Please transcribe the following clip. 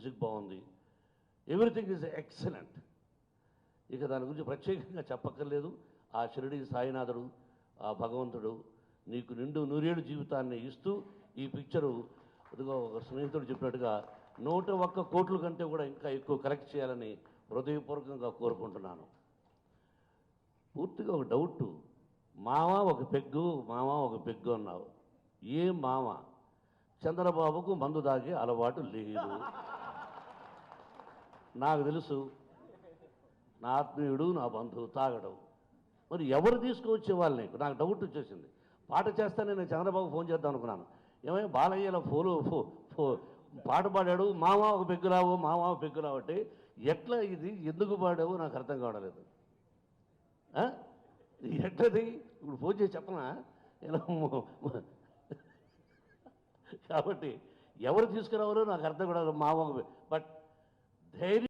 Music బాగుంది. Everything is excellent. ఇక దాని గురించి ప్రత్యేకంగా చెప్పక్కర్లేదు. ఆ షిరిడి సాయినాథుడు ఆ భగవంతుడు నీకు నిండు నూరేడు జీవితాన్ని ఇస్తూ ఈ పిక్చరు ఇదిగో ఒక స్నేహితుడు చెప్పినట్టుగా నూట ఒక్క కోట్ల కంటే కూడా ఇంకా ఎక్కువ కలెక్ట్ చేయాలని హృదయపూర్వకంగా కోరుకుంటున్నాను. పూర్తిగా ఒక డౌట్. మామ ఒక పెగ్గు మామ ఒక పెగ్గు అన్నావు. ఏ మామ చంద్రబాబుకు మందు దాగే అలవాటు లేదు. నాకు తెలుసు నా ఆత్మీయుడు నా బంధువు తాగడం మరి ఎవరు తీసుకువచ్చే వాళ్ళు నీకు? నాకు డౌట్ వచ్చేసింది. పాట చేస్తానే నేను చంద్రబాబు ఫోన్ చేద్దాం అనుకున్నాను. ఏమైనా బాలయ్యలో ఫోలో ఫో ఫో పాట పాడాడు మామ ఒక పెగ్గురావు మామ ఒక పెగ్గురావు అంటే ఎట్లా ఇది? ఎందుకు పాడావు? నాకు అర్థం కావడలేదు ఎట్లది? ఇప్పుడు ఫోన్ చేసి చెప్పనా? ఇలా కాబట్టి ఎవరు తీసుకురావాలో నాకు అర్థం కూడా మామ బట్ ಧೈರ್ಯ